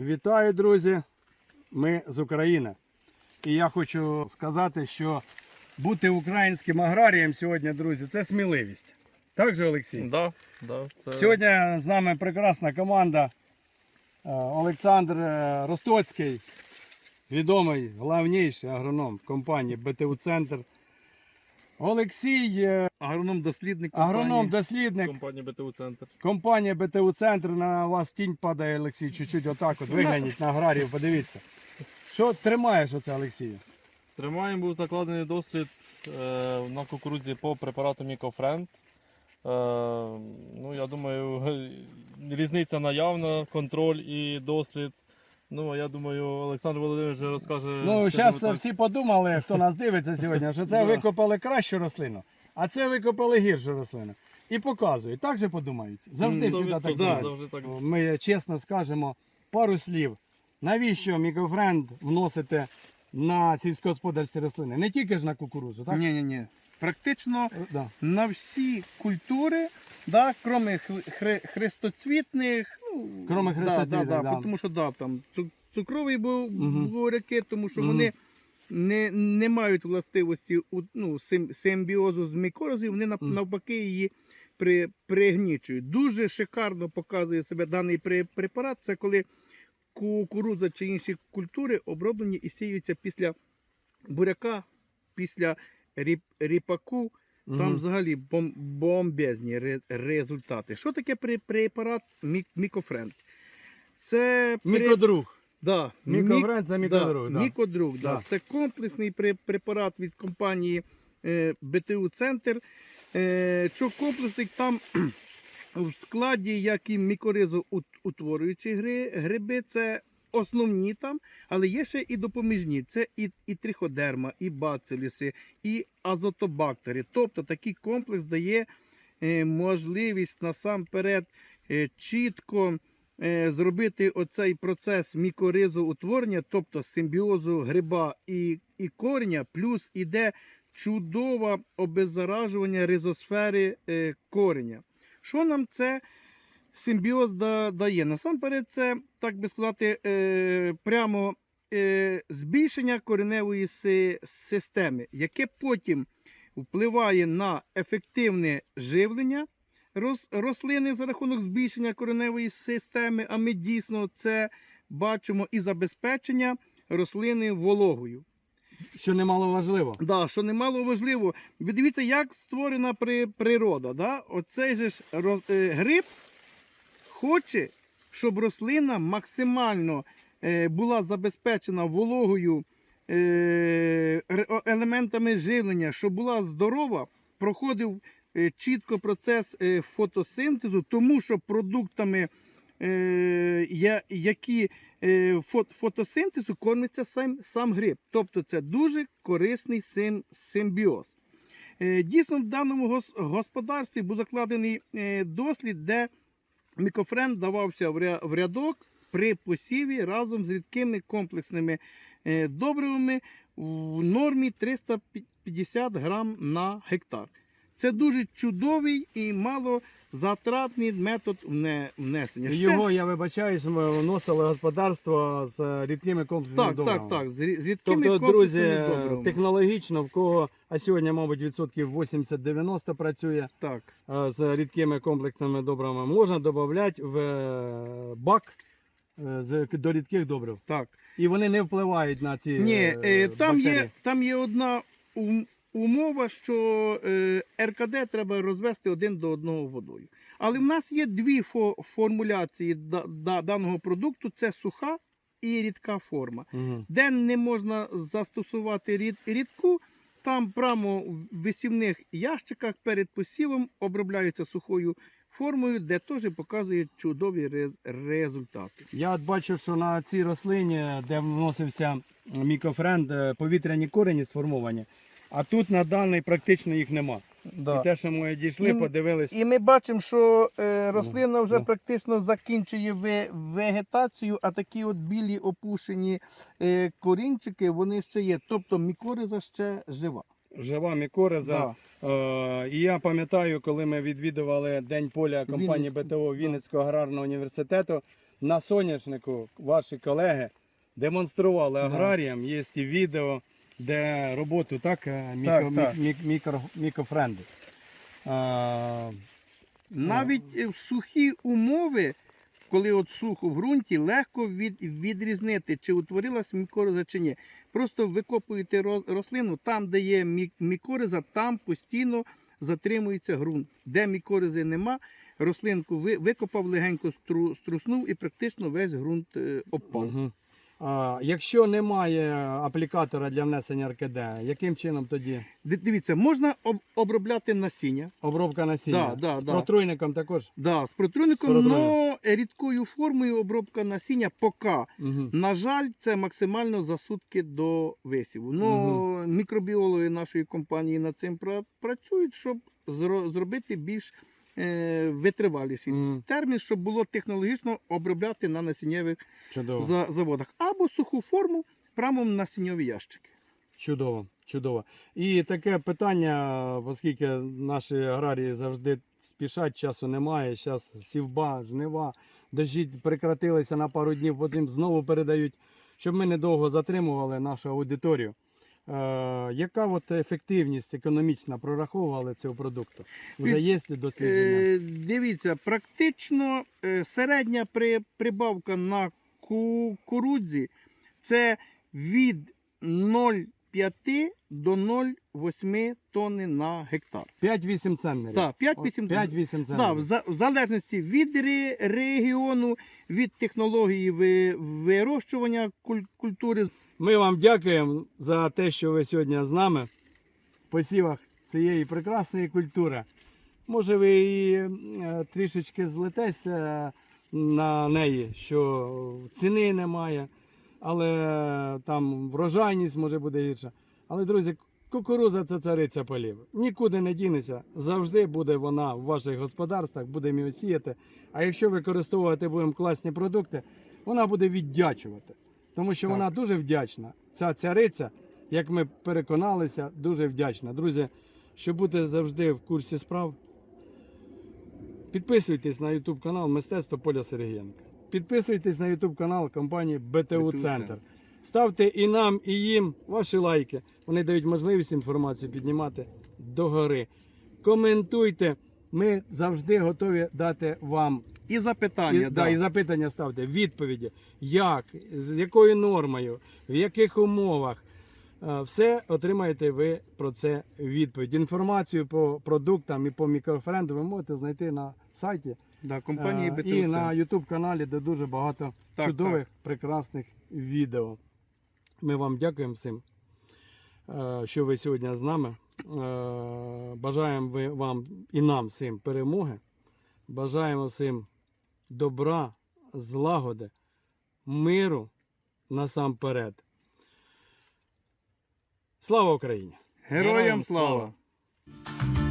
Вітаю, друзі! Ми з України. І я хочу сказати, що бути українським аграрієм сьогодні, друзі, це сміливість. Так же, Олексій? Да, да, це... Сьогодні з нами прекрасна команда. Е, Олександр е, Ростоцький, відомий главніший агроном компанії БТУ Центр. Олексій, е, Агроном-дослідник агроном-дослідник. компанії БТУ Центр. Компанія БТУ Центр на вас тінь падає, Олексій, чуть-чуть отак от вигляніть на аграрів, подивіться. Що тримаєш оце, Олексію? Тримаємо був закладений дослід е, на кукурудзі по препарату Мікофренд. Е, ну, я думаю, різниця наявна, контроль і дослід. Ну, а я думаю, Олександр Володимирович розкаже. Ну, зараз так. всі подумали, хто нас дивиться сьогодні, що це викопали кращу рослину, а це викопали гіршу рослину. І показують. Так же подумають. Завжди М, всі так 100%, думають. завжди так. Ми чесно скажемо пару слів. Навіщо мікрофренд вносите на сільськогосподарські рослини? Не тільки ж на кукурузу, так? Ні, ні, ні. Практично Да. на всі культури, да, крім хри, хрестоцвітних, ну, Кроме хрестоцвітних, да, да, да. тому що да, там цу- цукрові буряки, тому що Мгм. вони не, не мають властивості ну, симбіозу з мікорозою, вони Мгм. навпаки її при, пригнічують. Дуже шикарно показує себе даний при- препарат. Це коли кукурудза чи інші культури оброблені і сіються після буряка, після ріп, ріпаку. Там Мгм. взагалі бом, бомбезні ре- результати. Що таке препарат мік, Мікофренд? Це при- да, Мікофренд це мік- мікродруг, Да, да. Мікодруг, да. Да. Це комплексний пре- препарат від компанії е, БТУ Центр. Е, що комплексний там в складі, як і мікоризоутворюючі гри, гриби, це основні там, але є ще і допоміжні. Це і, і триходерма, і бацилюси, і азотобактери. Тобто такий комплекс дає е, можливість насамперед е, чітко е, зробити оцей процес мікоризоутворення, тобто симбіозу гриба і, і кореня, плюс іде чудове обеззаражування ризосфери кореня. Що нам це симбіоз да, дає? Насамперед, це, так би сказати, е, прямо е, збільшення кореневої си- системи, яке потім впливає на ефективне живлення рос, рослини за рахунок збільшення кореневої системи, а ми дійсно це бачимо і забезпечення рослини вологою. Що немало важливо. Да, що немало важливо. Ви дивіться, як створена при, природа. Да? Оцей же ж е, гриб хоче, щоб рослина максимально е, була забезпечена вологою е, елементами живлення, щоб була здорова, проходив е, чітко процес фотосинтезу, тому що продуктами, які фотосинтезу кормиться сам, сам гриб. Тобто це дуже корисний симбіоз. Дійсно, в даному господарстві був закладений дослід, де мікофрен давався в рядок при посіві разом з рідкими комплексними е, добривами в нормі 350 грам на гектар. Це дуже чудовий і малозатратний метод вне- внесення. Ще- Його, я вибачаюсь, ми вносили господарство з рідкими комплексними так, добривами. так, так, з рі- з рідкими Тобто, друзі, добривами. технологічно, в кого, а сьогодні, мабуть, відсотків 80-90 працює Так. е, з рідкими комплексними добривами, можна додати в е, бак е, до рідких добрив. Так. І вони не впливають на ці Ні, там, бактерії. є, там є одна умова, що е, РКД треба розвести один до одного водою. Але в нас є дві фо- формуляції да- да- даного продукту: це суха і рідка форма. Мгм. Де не можна застосувати рід, рідку, там прямо в висівних ящиках перед посівом обробляються сухою формою, де теж показують чудові рез- результати. Я от бачу, що на цій рослині, де вносився мікрофренд, е, повітряні корені сформовані, а тут на даний практично їх нема. І те, що ми дійшли, І- подивились. І ми бачимо, що е, рослина вже да. практично закінчує ве- вегетацію, а такі от білі опушені е, корінчики, вони ще є. Тобто мікориза ще жива. Жива мікориза. Да. Е, і я пам'ятаю, коли ми відвідували День поля компанії Вінницького, БТО Вінницького аграрного університету. на соняшнику ваші колеги демонстрували аграріям. Є і відео, де роботу так, е, так. мікро, мікрофренди. А, Навіть в сухі умови, коли от сухо в ґрунті, легко від, відрізнити, чи утворилась мікориза чи ні. Просто викопуєте рослину, там, де є мікориза, там постійно затримується ґрунт. Де мікоризи нема, рослинку ви- викопав, легенько струснув і практично весь ґрунт е, обпав. Угу. Якщо немає аплікатора для внесення РКД, яким чином тоді Дивіться, можна об- обробляти насіння. обробка насіння? Да, да, З да. протруйником також? Да, з протруйником, но рідкою формою обробка насіння поки. Угу. На жаль, це максимально за сутки до висіву. Ну, мікробіологи нашої компанії над цим працюють, щоб зробити більш витриваліший Мгм. термін, щоб було технологічно обробляти на насіннєвих Чудово. заводах. Або суху форму прямо в насінньові ящики. Чудово, чудово. І таке питання, оскільки наші аграрії завжди спішать, часу немає. Зараз сівба, жнива, дощі прекратилися на пару днів, потім знову передають, щоб ми недовго затримували нашу аудиторію. Е, яка от ефективність економічна прораховували цього продукту? Вже є дослідження? Е, дивіться, практично е, середня прибавка на кукурудзі це від 0,5 до 0,8 тонни на гектар. 5-8 центнерів. Так, 5-8 От 5-8 Да, в, центнерів. за- в залежності від регіону, від технології вирощування культури. Ми вам дякуємо за те, що ви сьогодні з нами в посівах цієї прекрасної культури. Може, ви і е, трішечки злетеся на неї, що ціни немає, але там врожайність може буде гірша. Але, друзі, кукуруза це цариця полів. Нікуди не дінеться. Завжди буде вона в ваших господарствах, будемо її сіяти. А якщо використовувати будемо класні продукти, вона буде віддячувати. Тому що Так. вона дуже вдячна. Ця цариця, як ми переконалися, дуже вдячна. Друзі, щоб бути завжди в курсі справ, підписуйтесь на YouTube канал Мистецтво Поля Сергієнка. Підписуйтесь на YouTube канал компанії БТУ. Центр. Ставте і нам, і їм ваші лайки. Вони дають можливість інформацію піднімати догори. Коментуйте. Ми завжди готові дати вам І запитання. і, да. да, і запитання ставте, відповіді, як, з якою нормою, в яких умовах. Е, Все отримаєте ви про це відповідь. Інформацію по продуктам і по мікрофренду ви можете знайти на сайті Да, компанії е, БТУ і на YouTube каналі, де дуже багато Так, чудових, прекрасних відео. Ми вам дякуємо всім, е, що ви сьогодні з нами. Е, Бажаємо вам і нам всім перемоги. Бажаємо всім добра, злагоди, миру насамперед. Слава Україні! Героям Героям слава! слава!